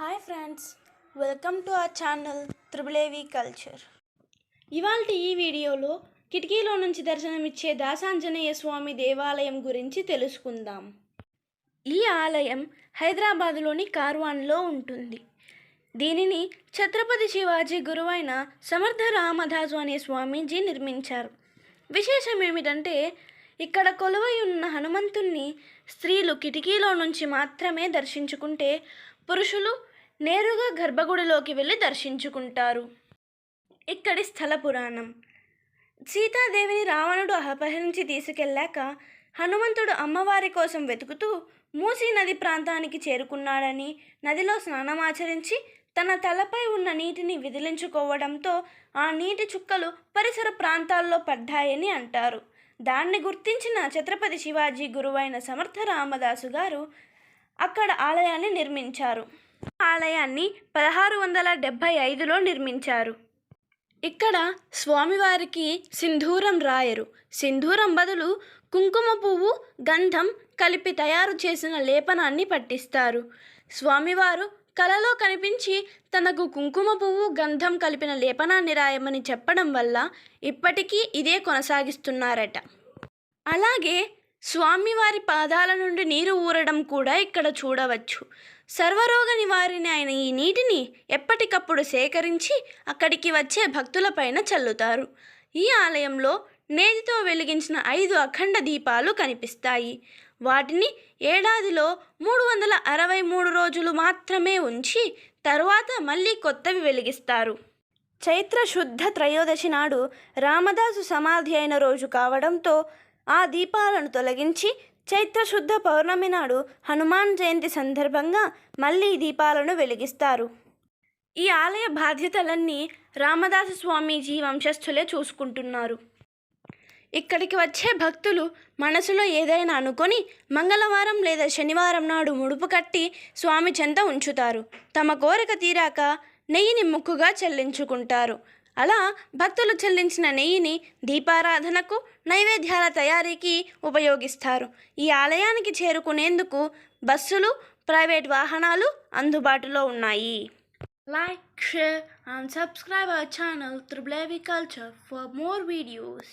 Hi friends welcome to our channel త్రిబులేవి culture ఇవాళ ఈ వీడియోలో కిటికీలో నుంచి దర్శనమిచ్చే దాసాంజనేయ స్వామి దేవాలయం గురించి తెలుసుకుందాం. ఈ ఆలయం హైదరాబాదులోని కార్వాన్లో ఉంటుంది. దీనిని ఛత్రపతి శివాజీ గురువైన సమర్థ రామదాసు అనే స్వామీజీ నిర్మించారు. విశేషం ఏమిటంటే ఇక్కడ కొలువై ఉన్న హనుమంతుణ్ణి స్త్రీలు కిటికీలో నుంచి మాత్రమే దర్శించుకుంటే పురుషులు నేరుగా గర్భగుడిలోకి వెళ్ళి దర్శించుకుంటారు. ఇక్కడి స్థల పురాణం. సీతాదేవిని రావణుడు అపహరించి తీసుకెళ్ళాక హనుమంతుడు అమ్మవారి కోసం వెతుకుతూ మూసీ నది ప్రాంతానికి చేరుకున్నాడని నదిలో స్నానమాచరించి తన తలపై ఉన్న నీటిని విదిలించుకోవడంతో ఆ నీటి చుక్కలు పరిసర ప్రాంతాల్లో పడ్డాయని అంటారు. దాన్ని గుర్తించిన ఛత్రపతి శివాజీ గురువైన సమర్థ రామదాసు గారు అక్కడ ఆలయాన్ని నిర్మించారు. ఆలయాన్ని పదహారు వందల డెబ్భై ఐదులో నిర్మించారు. ఇక్కడ స్వామివారికి సింధూరం రాయరు. సింధూరం బదులు కుంకుమ పువ్వు గంధం కలిపి తయారు చేసిన లేపనాన్ని పట్టిస్తారు. స్వామివారు కలలో కనిపించి తనకు కుంకుమ పువ్వు గంధం కలిపిన లేపనాన్ని రాయమని చెప్పడం వల్ల ఇప్పటికీ ఇదే కొనసాగిస్తున్నారట. అలాగే స్వామివారి పాదాల నుండి నీరు ఊరడం కూడా ఇక్కడ చూడవచ్చు. సర్వరోగ నివారణ అయిన ఈ నీటిని ఎప్పటికప్పుడు సేకరించి అక్కడికి వచ్చే భక్తులపైన చల్లుతారు. ఈ ఆలయంలో నేతితో వెలిగించిన ఐదు అఖండ దీపాలు కనిపిస్తాయి. వాటిని ఏడాదిలో మూడు వందల అరవై మూడు రోజులు మాత్రమే ఉంచి తరువాత మళ్ళీ కొత్తవి వెలిగిస్తారు. చైత్ర శుద్ధ త్రయోదశి నాడు రామదాసు సమాధి అయిన రోజు కావడంతో ఆ దీపాలను తొలగించి చైత్రశుద్ధ పౌర్ణమి నాడు హనుమాన్ జయంతి సందర్భంగా మళ్ళీ దీపాలను వెలిగిస్తారు. ఈ ఆలయ బాధ్యతలన్నీ రామదాసు స్వామీజీ వంశస్థులే చూసుకుంటున్నారు. ఇక్కడికి వచ్చే భక్తులు మనసులో ఏదైనా అనుకొని మంగళవారం లేదా శనివారం నాడు ముడుపు కట్టి స్వామి చెంత ఉంచుతారు. తమ కోరిక తీరాక నెయ్యిని ముక్కుగా చెల్లించుకుంటారు. అలా భక్తులు చెల్లించిన నెయ్యిని దీపారాధనకు నైవేద్యాల తయారీకి ఉపయోగిస్తారు. ఈ ఆలయానికి చేరుకునేందుకు బస్సులు ప్రైవేట్ వాహనాలు అందుబాటులో ఉన్నాయి. Like share and subscribe our channel triple culture for more videos.